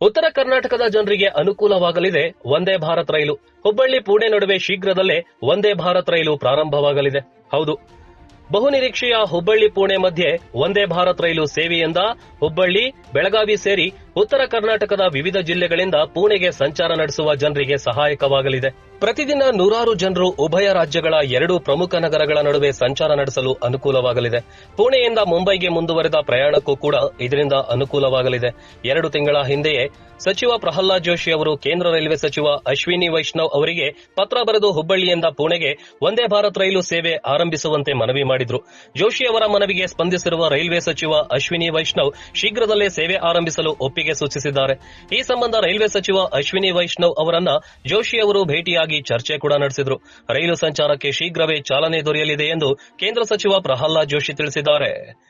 ಉತ್ತರ ಕರ್ನಾಟಕದ ಜನರಿಗೆ ಅನುಕೂಲವಾಗಲಿದೆ ವಂದೇ ಭಾರತ್ ರೈಲು. ಹುಬ್ಬಳ್ಳಿ, ಪುಣೆ ನಡುವೆ ಶೀಘ್ರದಲ್ಲೇ ವಂದೇ ಭಾರತ್ ರೈಲು ಪ್ರಾರಂಭವಾಗಲಿದೆ. ಹೌದು. ಬಹುನಿರೀಕ್ಷೆಯ ಹುಬ್ಬಳ್ಳಿ, ಪುಣೆ ಮಧ್ಯೆ ವಂದೇ ಭಾರತ್ ರೈಲು ಸೇವೆಯಿಂದ ಹುಬ್ಬಳ್ಳಿ, ಬೆಳಗಾವಿ ಸೇರಿ ಉತ್ತರ ಕರ್ನಾಟಕದ ವಿವಿಧ ಜಿಲ್ಲೆಗಳಿಂದ ಪುಣೆಗೆ ಸಂಚಾರ ನಡೆಸುವ ಜನರಿಗೆ ಸಹಾಯಕವಾಗಲಿದೆ. ಪ್ರತಿದಿನ ನೂರಾರು ಜನರು ಉಭಯ ರಾಜ್ಯಗಳ ಎರಡು ಪ್ರಮುಖ ನಗರಗಳ ನಡುವೆ ಸಂಚಾರ ನಡೆಸಲು ಅನುಕೂಲವಾಗಲಿದೆ. ಪುಣೆಯಿಂದ ಮುಂಬೈಗೆ ಮುಂದುವರೆದ ಪ್ರಯಾಣಕ್ಕೂ ಕೂಡ ಇದರಿಂದ ಅನುಕೂಲವಾಗಲಿದೆ. ಎರಡು ತಿಂಗಳ ಹಿಂದೆಯೇ ಸಚಿವ ಪ್ರಹ್ಲಾದ್ ಜೋಶಿ ಅವರು ಕೇಂದ್ರ ರೈಲ್ವೆ ಸಚಿವ ಅಶ್ವಿನಿ ವೈಷ್ಣವ್ ಅವರಿಗೆ ಪತ್ರ ಬರೆದು ಹುಬ್ಬಳ್ಳಿಯಿಂದ ಪುಣೆಗೆ ಒಂದೇ ಭಾರತ್ ರೈಲು ಸೇವೆ ಆರಂಭಿಸುವಂತೆ ಮನವಿ ಮಾಡಿದ್ರು ಜೋಶಿ ಅವರ ಮನವಿಗೆ ಸ್ಪಂದಿಸಿರುವ ರೈಲ್ವೆ ಸಚಿವ ಅಶ್ವಿನಿ ವೈಷ್ಣವ್ ಶೀಘ್ರದಲ್ಲೇ ಸೇವೆ ಆರಂಭಿಸಲು ಒಪ್ಪಿಗೆ ಸೂಚಿಸಿದ್ದಾರೆ. ಈ ಸಂಬಂಧ ರೈಲ್ವೆ ಸಚಿವ ಅಶ್ವಿನಿ ವೈಷ್ಣವ್ ಅವರನ್ನ ಜೋಶಿ ಅವರು ಭೇಟಿಯಾಗಿ ಚರ್ಚೆ ಕೂಡ ನಡೆಸಿದ್ರು. ರೈಲು ಸಂಚಾರಕ್ಕೆ ಶೀಘ್ರವೇ ಚಾಲನೆ ದೊರೆಯಲಿದೆ ಎಂದು ಕೇಂದ್ರ ಸಚಿವ ಪ್ರಹ್ಲಾದ್ ಜೋಶಿ ತಿಳಿಸಿದ್ದಾರೆ.